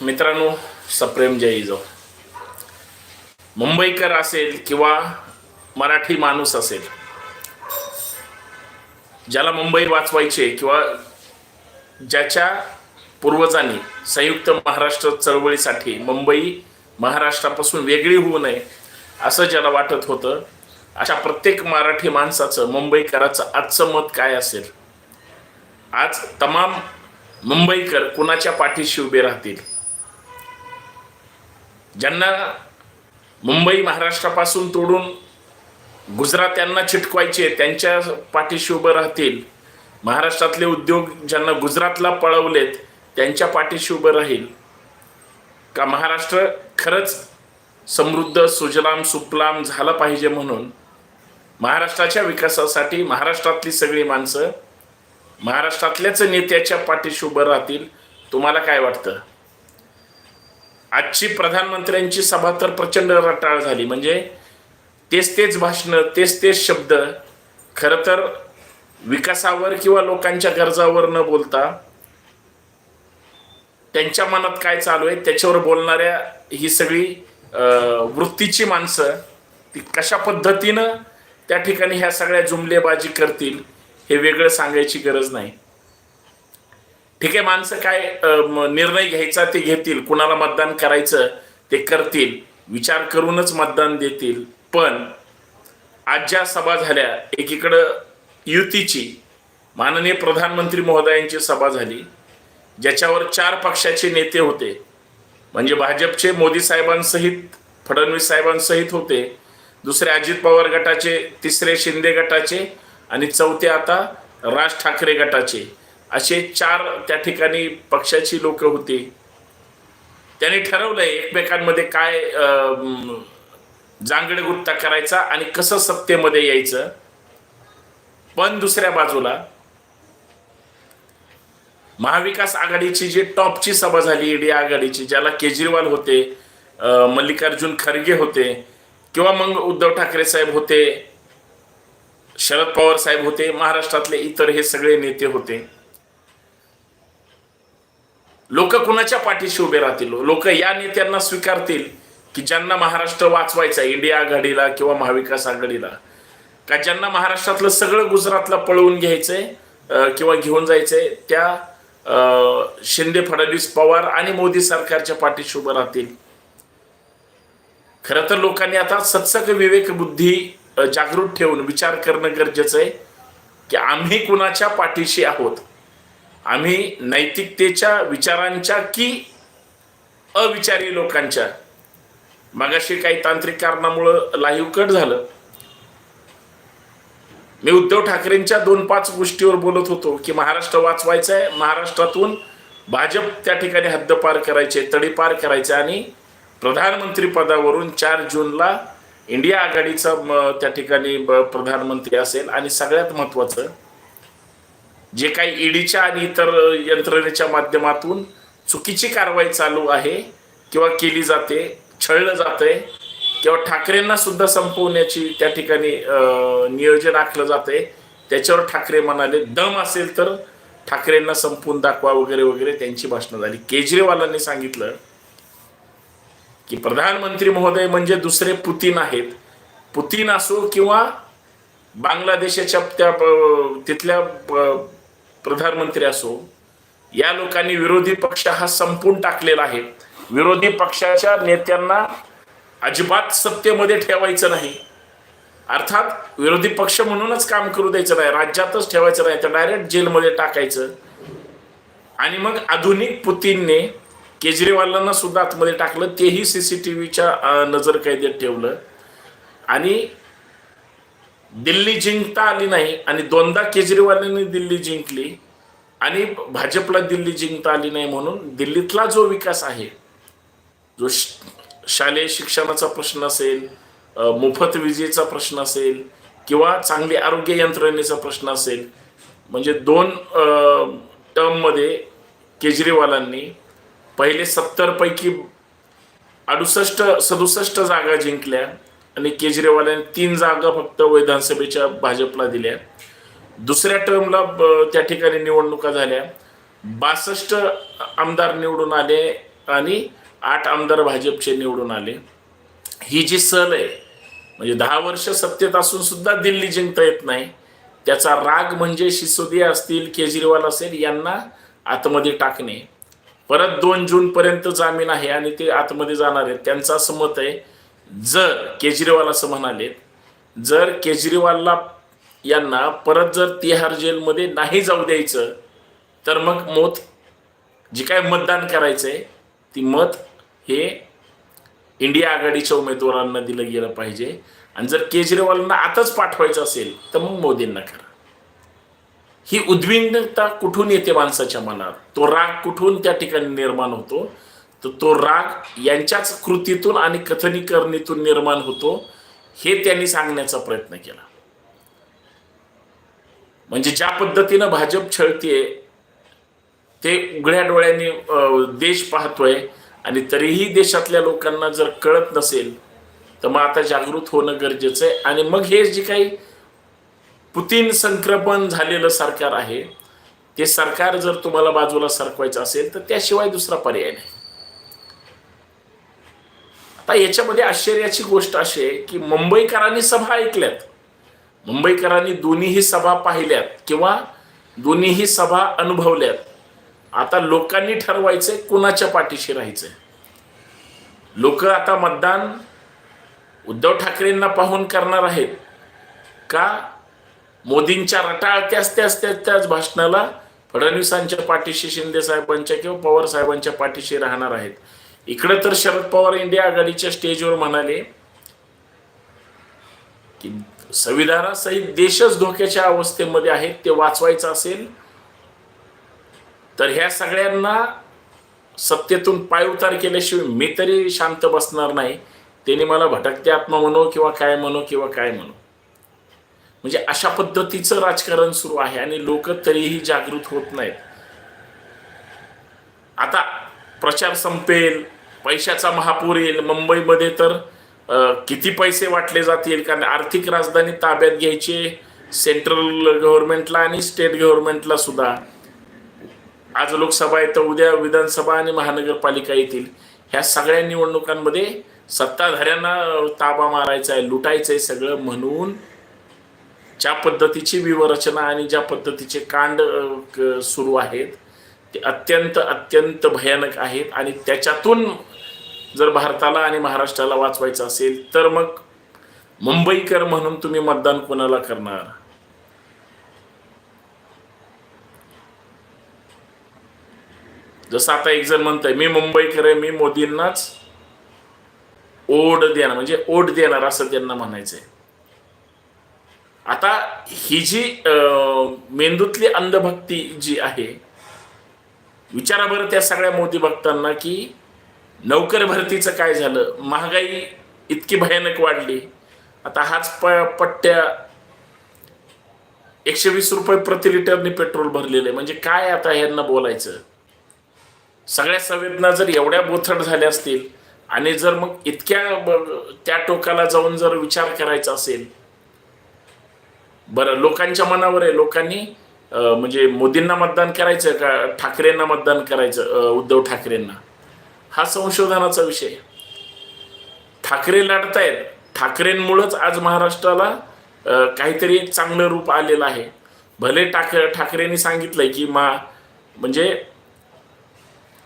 मित्रांनो सप्रेम जय जो मुंबईकर असेल किंवा मराठी माणूस असेल ज्याला मुंबई वाचवायचे किंवा ज्याच्या पूर्वजांनी संयुक्त महाराष्ट्र चळवळीसाठी मुंबई महाराष्ट्रापासून वेगळी होऊ नये असं ज्याला वाटत होतं अशा प्रत्येक मराठी माणसाचं मुंबईकराचं आजचं मत काय असेल? आज तमाम मुंबईकर कुणाच्या पाठीशी उभे राहतील? ज्यांना मुंबई महाराष्ट्रापासून तोडून गुजरात्यांना चिटकवायचे त्यांच्या पाठीशी उभं राहतील. महाराष्ट्रातले उद्योग ज्यांना गुजरातला पळवलेत त्यांच्या पाठीशी उभं राहील. का महाराष्ट्र खरंच समृद्ध सुजलाम सुफलाम झालं पाहिजे म्हणून? महाराष्ट्राच्या विकासासाठी महाराष्ट्रातली सगळी माणसं महाराष्ट्रातल्याच नेत्याच्या पाठीशी उभं राहतील. तुम्हाला काय वाटतं? आजची प्रधानमंत्र्यांची सभा तर प्रचंड रटाळ झाली. म्हणजे तेच तेच भाषणं तेच तेच शब्द खरं तर विकासावर किंवा लोकांच्या गरजावर न बोलता त्यांच्या मनात काय चालू आहे त्याच्यावर बोलणाऱ्या ही सगळी वृत्तीची माणसं ती कशा पद्धतीनं त्या ठिकाणी ह्या सगळ्या जुमलेबाजी करतील हे वेगळं सांगायची गरज नाही. ठीक आहे माणसं काय निर्णय घ्यायचा ते घेतील कुणाला मतदान करायचं ते करतील विचार करूनच मतदान देतील. पण आज ज्या सभा झाल्या एकीकडं युतीची माननीय प्रधानमंत्री महोदयांची सभा झाली ज्याच्यावर चार पक्षाचे नेते होते. म्हणजे भाजपचे मोदी साहेबांसहित फडणवीस साहेबांसहित होते. दुसरे अजित पवार गटाचे तिसरे शिंदे गटाचे आणि चौथे आता राज ठाकरे गटाचे. असे चार त्या ठिकाणी पक्षाची लोक होती. त्यांनी ठरवलंय एकमेकांमध्ये काय जांगडगुत्ता करायचा आणि कसं सत्तेमध्ये यायचं. पण दुसऱ्या बाजूला महाविकास आघाडीची जी टॉपची सभा झाली ईडी आघाडीची ज्याला केजरीवाल होते मल्लिकार्जुन खरगे होते किंवा मग उद्धव ठाकरे साहेब होते शरद पवार साहेब होते महाराष्ट्रातले इतर हे सगळे नेते होते. लोक कुणाच्या पाठीशी उभे राहतील? लोक या नेत्यांना स्वीकारतील की ज्यांना महाराष्ट्र वाचवायचा इंडिया आघाडीला किंवा महाविकास आघाडीला? का ज्यांना महाराष्ट्रातलं सगळं गुजरातला पळवून घ्यायचंय किंवा घेऊन जायचंय त्या अं, शिंदे फडणवीस पवार आणि मोदी सरकारच्या पाठीशी उभं राहतील? खरं तर लोकांनी आता सत्सक विवेक बुद्धी जागृत ठेवून विचार करणं गरजेचं आहे की आम्ही कुणाच्या पाठीशी आहोत? आम्ही नैतिकतेच्या विचारांच्या की अविचारी लोकांच्या? मागाशी काही तांत्रिक कारणामुळं लाईव्ह कट झालं. मी उद्धव ठाकरेंच्या दोन पाच गोष्टीवर बोलत होतो की महाराष्ट्र वाचवायचं आहे महाराष्ट्रातून भाजप त्या ठिकाणी हद्दपार करायचे तडीपार करायचे आणि प्रधानमंत्री पदावरून चार जूनला इंडिया आघाडीचा त्या ठिकाणी प्रधानमंत्री असेल. आणि सगळ्यात महत्वाचं जे काही ईडीच्या आणि इतर यंत्रणेच्या माध्यमातून चुकीची कारवाई चालू आहे किंवा केली जाते छळलं जातंय किंवा ठाकरेंना सुद्धा संपवण्याची त्या ठिकाणी नियोजन आखलं जातंय त्याच्यावर ठाकरे म्हणाले दम असेल तर ठाकरेंना संपवून दाखवा वगैरे वगैरे त्यांची भाषणं झाली. केजरीवालांनी सांगितलं की प्रधानमंत्री महोदय म्हणजे दुसरे पुतीन आहेत. पुतीन असो किंवा बांगलादेशाच्या त्या तिथल्या प- प्रधानमंत्री असो या लोकांनी विरोधी पक्ष हा संपून टाकलेला आहे. विरोधी पक्षाच्या नेत्यांना अजिबात सत्तेमध्ये ठेवायचं नाही. अर्थात विरोधी पक्ष म्हणूनच काम करू द्यायचं नाही. राज्यातच ठेवायचं नाही. तर डायरेक्ट जेलमध्ये टाकायचं. आणि मग आधुनिक पुतीनने केजरीवालांना सुद्धा आतमध्ये टाकलं. तेही सी सी टी व्हीच्या नजर कैदेत ठेवलं. आणि दिल्ली जिंकता आली नाही आणि दोनदा केजरीवालांनी दिल्ली जिंकली आणि भाजपला दिल्ली जिंकता आली नाही म्हणून दिल्लीतला जो विकास आहे जो शालेय शिक्षणाचा प्रश्न असेल मोफत विजेचा प्रश्न असेल किंवा चांगली आरोग्य यंत्रणेचा प्रश्न असेल म्हणजे दोन टर्ममध्ये केजरीवालांनी पहिले सत्तरपैकी अडुसष्ट सदुसष्ट जागा जिंकल्या आणि केजरीवालाने तीन जागा फक्त विधानसभेच्या भाजपला दिल्या. दुसऱ्या टर्मला ब- त्या ठिकाणी निवडणुका झाल्या. बासष्ट आमदार निवडून आले आणि आठ आमदार भाजपचे निवडून आले. ही जी सल आहे म्हणजे दहा वर्ष सत्तेत असून सुद्धा दिल्ली जिंकता येत नाही. त्याचा राग म्हणजे सिसोदिया असतील केजरीवाल असेल यांना आतमध्ये टाकणे. परत दोन जून पर्यंत जामीन आहे आणि ते आतमध्ये जाणार आहेत. त्यांचं असं मत आहे जर केजरीवाल असं म्हणाले जर केजरीवालला यांना परत जर तिहार जेलमध्ये नाही जाऊ द्यायचं तर मग मत जी काय मतदान करायचंय ती मत हे इंडिया आघाडीच्या उमेदवारांना दिलं गेलं पाहिजे. आणि जर केजरीवालांना आताच पाठवायचं असेल तर मग मोदींना करा. ही उद्विग्नता कुठून येते माणसाच्या मनात? तो राग कुठून त्या ठिकाणी निर्माण होतो? तर तो राग यांच्याच कृतीतून आणि कथनीकरणीतून निर्माण होतो हे त्यांनी सांगण्याचा प्रयत्न केला. म्हणजे ज्या पद्धतीनं भाजप छळतीये ते उघड्या डोळ्यांनी देश पाहतोय आणि तरीही देशातल्या लोकांना जर कळत नसेल तर मग आता जागृत होणं गरजेचं आहे. आणि मग हे जे काही पुतीन संक्रमण झालेलं सरकार आहे. ते सरकार जर तुम्हाला बाजूला सरकवायचं असेल तर त्याशिवाय दुसरा पर्याय नाही. आता याच्यामध्ये आश्चर्याची गोष्ट अशी आहे की मुंबईकरांनी सभा ऐकल्यात. मुंबईकरांनी दोन्हीही सभा पाहिल्यात किंवा दोन्हीही सभा अनुभवल्यात. आता लोकांनी ठरवायचंय कुणाच्या पाठीशी राहायचंय. लोक आता मतदान उद्धव ठाकरेंना पाहून करणार आहेत का मोदींच्या रटाळत्याच त्याच त्याच त्याच भाषणाला फडणवीसांच्या पाठीशी शिंदे साहेबांच्या किंवा पवार साहेबांच्या पाठीशी राहणार आहेत. इकडं तर शरद पवार इंडिया आघाडीच्या स्टेजवर म्हणाले की संविधानासहित देशच धोक्याच्या अवस्थेमध्ये आहेत ते वाचवायचं असेल तर ह्या सगळ्यांना सत्तेतून पायउतार केल्याशिवाय मी तरी शांत बसणार नाही. त्यांनी मला भटकते आत्मा म्हणो किंवा काय म्हणो किंवा काय म्हणो. म्हणजे अशा पद्धतीचं राजकारण सुरू आहे आणि लोक तरीही जागृत होत नाहीत. आता प्रचार संपेल पैशाचा महापूर येईल मुंबईमध्ये तर किती पैसे वाटले जातील? कारण आर्थिक राजधानी ताब्यात घ्यायचे सेंट्रल गव्हर्नमेंटला आणि स्टेट गव्हर्नमेंटला सुद्धा. आज लोकसभा येतं उद्या विधानसभा आणि महानगरपालिका येतील. ह्या सगळ्या निवडणुकांमध्ये सत्ताधाऱ्यांना ताबा मारायचा आहे लुटायचं आहे सगळं म्हणून ज्या पद्धतीची विवरचना आणि ज्या पद्धतीचे कांड सुरू आहेत ते अत्यंत अत्यंत भयानक आहेत आणि त्याच्यातून जर भारताला आणि महाराष्ट्राला वाचवायचं असेल तर मग मुंबईकर म्हणून तुम्ही मतदान कोणाला करणार? जसं आता एक जण म्हणतंय मी मुंबईकर आहे मी मोदींनाच ओढ देणार म्हणजे ओढ देणार असं त्यांना म्हणायचंय. आता ही जी मेंदूतली अंधभक्ती जी आहे विचारा बरं त्या सगळ्या मोदी भक्तांना की नोकर भरतीचं काय झालं? महागाई इतकी भयानक वाढली. आता हाच प पट्ट्या एकशे वीस रुपये प्रति लिटरने पेट्रोल भरलेलं आहे. म्हणजे काय आता ह्यांना बोलायचं? सगळ्या संवेदना जर एवढ्या बोथट झाल्या असतील आणि जर मग इतक्या त्या टोकाला जाऊन जर विचार करायचा असेल बरं लोकांच्या मनावर आहे. लोकांनी म्हणजे मोदींना मतदान करायचं का ठाकरेंना मतदान करायचं उद्धव ठाकरेंना? हा संशोधनाचा विषय ठाकरे लढतायत. ठाकरेंमुळंच आज महाराष्ट्राला काहीतरी एक चांगलं रूप आलेलं आहे. भले ठाक ठाकरेंनी सांगितलंय की मा म्हणजे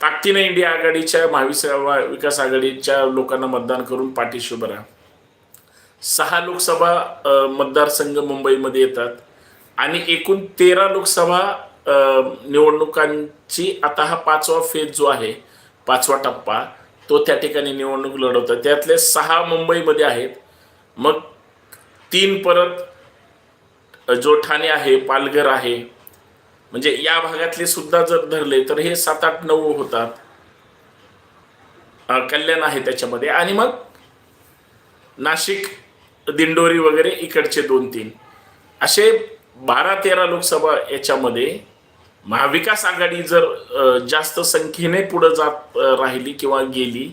ताकदीने इंडिया आघाडीच्या महाविस विकास आघाडीच्या लोकांना मतदान करून पाठीशी उभं राहा. सहा लोकसभा मतदारसंघ मुंबईमध्ये येतात. आणि एकूण तेरा लोकसभा निवडणुकांची आता हा पाचवा फेज जो आहे पाचवा टप्पा तो त्या ठिकाणी निवडणूक लढवतात. त्यातले सहा मुंबईमध्ये आहेत. मग तीन परत जो ठाणे आहे पालघर आहे. म्हणजे या भागातले सुद्धा जर धरले तर हे सात आठ नऊ होतात. कल्याण आहे त्याच्यामध्ये. आणि मग नाशिक दिंडोरी वगैरे इकडचे दोन तीन असे बारा तेरा लोकसभा याच्यामध्ये महाविकास आघाडी जर जास्त संख्येने पुढे जात राहिली किंवा गेली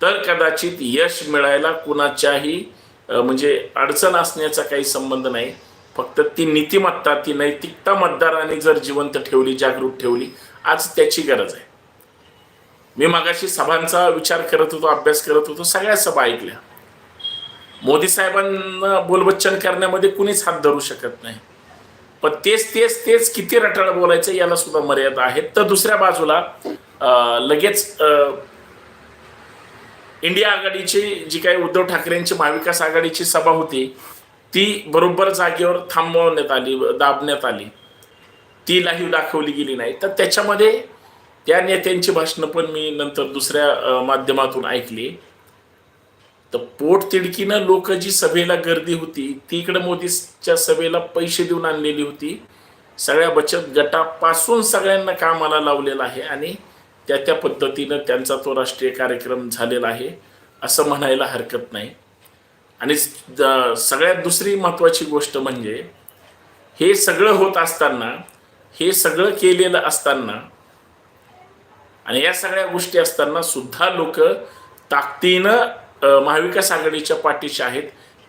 तर कदाचित यश मिळायला कुणाच्याही म्हणजे अडचण असण्याचा काही संबंध नाही. फक्त ती नीतिमत्ता ती नैतिकता मतदारांनी जर जिवंत ठेवली जागरूक ठेवली आज त्याची गरज आहे. मी मागाशी सभांचा विचार करत होतो अभ्यास करत होतो सगळ्या सभा ऐकल्या. मोदी साहेबांना बोलबच्चन करण्यामध्ये कुणीच हात धरू शकत नाही. पण तेच तेच तेच किती रटाळ बोलायचं याला सुद्धा मर्यादा आहेत. तर दुसऱ्या बाजूला लगेच इंडिया आघाडीची जी काही उद्धव ठाकरेंची महाविकास आघाडीची सभा होती ती बरोबर जागेवर थांबवण्यात आली दाबण्यात आली. ती लाईव्ह दाखवली गेली नाही. तर त्याच्यामध्ये त्या नेत्यांची भाषणं पण मी नंतर दुसऱ्या माध्यमातून ऐकली. तर पोट तिडकीनं लोक जी सभेला गर्दी होती ती इकडे मोदीच्या सभेला पैसे देऊन आणलेली होती. सगळ्या बचत गटापासून सगळ्यांना कामाला लावलेलं आहे आणि त्या त्या पद्धतीनं त्यांचा तो राष्ट्रीय कार्यक्रम झालेला आहे असं म्हणायला हरकत नाही. आणि सगळ्यात दुसरी महत्त्वाची गोष्ट म्हणजे हे सगळं होत असताना हे सगळं केलेलं असताना आणि या सगळ्या गोष्टी असताना सुद्धा लोक ताकदीनं महाविकास आघाडीच्या पाठीशी आहेत.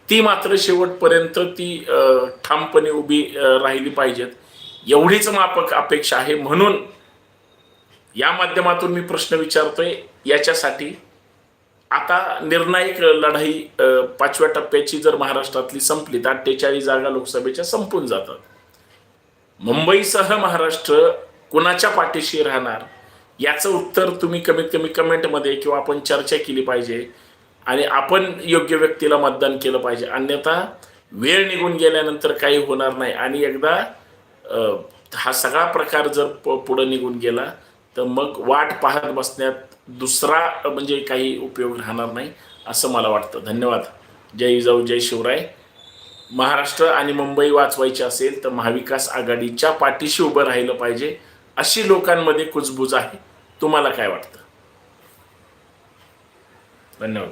ती मात्र शेवटपर्यंत ती ठामपणे उभी राहिली पाहिजेत. एवढीच मापक अपेक्षा आहे. म्हणून या माध्यमातून मी प्रश्न विचारतोय याच्यासाठी आता निर्णायक लढाई पाचव्या टप्प्याची जर महाराष्ट्रातली संपली तर अठ्ठेचाळीस जागा लोकसभेच्या संपून जातात. मुंबईसह महाराष्ट्र कुणाच्या पाठीशी राहणार? याचं उत्तर तुम्ही कमीत कमी कमेंटमध्ये किंवा आपण चर्चा केली पाहिजे. आणि आपण योग्य व्यक्तीला मतदान केलं पाहिजे. अन्यथा वेळ निघून गेल्यानंतर काही होणार नाही. आणि एकदा हा सगळा प्रकार जर प पुढं निघून गेला तर मग वाट पाहत बसण्यात दुसरा म्हणजे काही उपयोग राहणार नाही असं मला वाटतं. धन्यवाद. जय जाऊ जय शिवराय. महाराष्ट्र आणि मुंबई वाचवायची असेल तर महाविकास आघाडीच्या पाठीशी उभं राहिलं पाहिजे अशी लोकांमध्ये कुजबूज आहे. तुम्हाला काय वाटतं? धन्यवाद.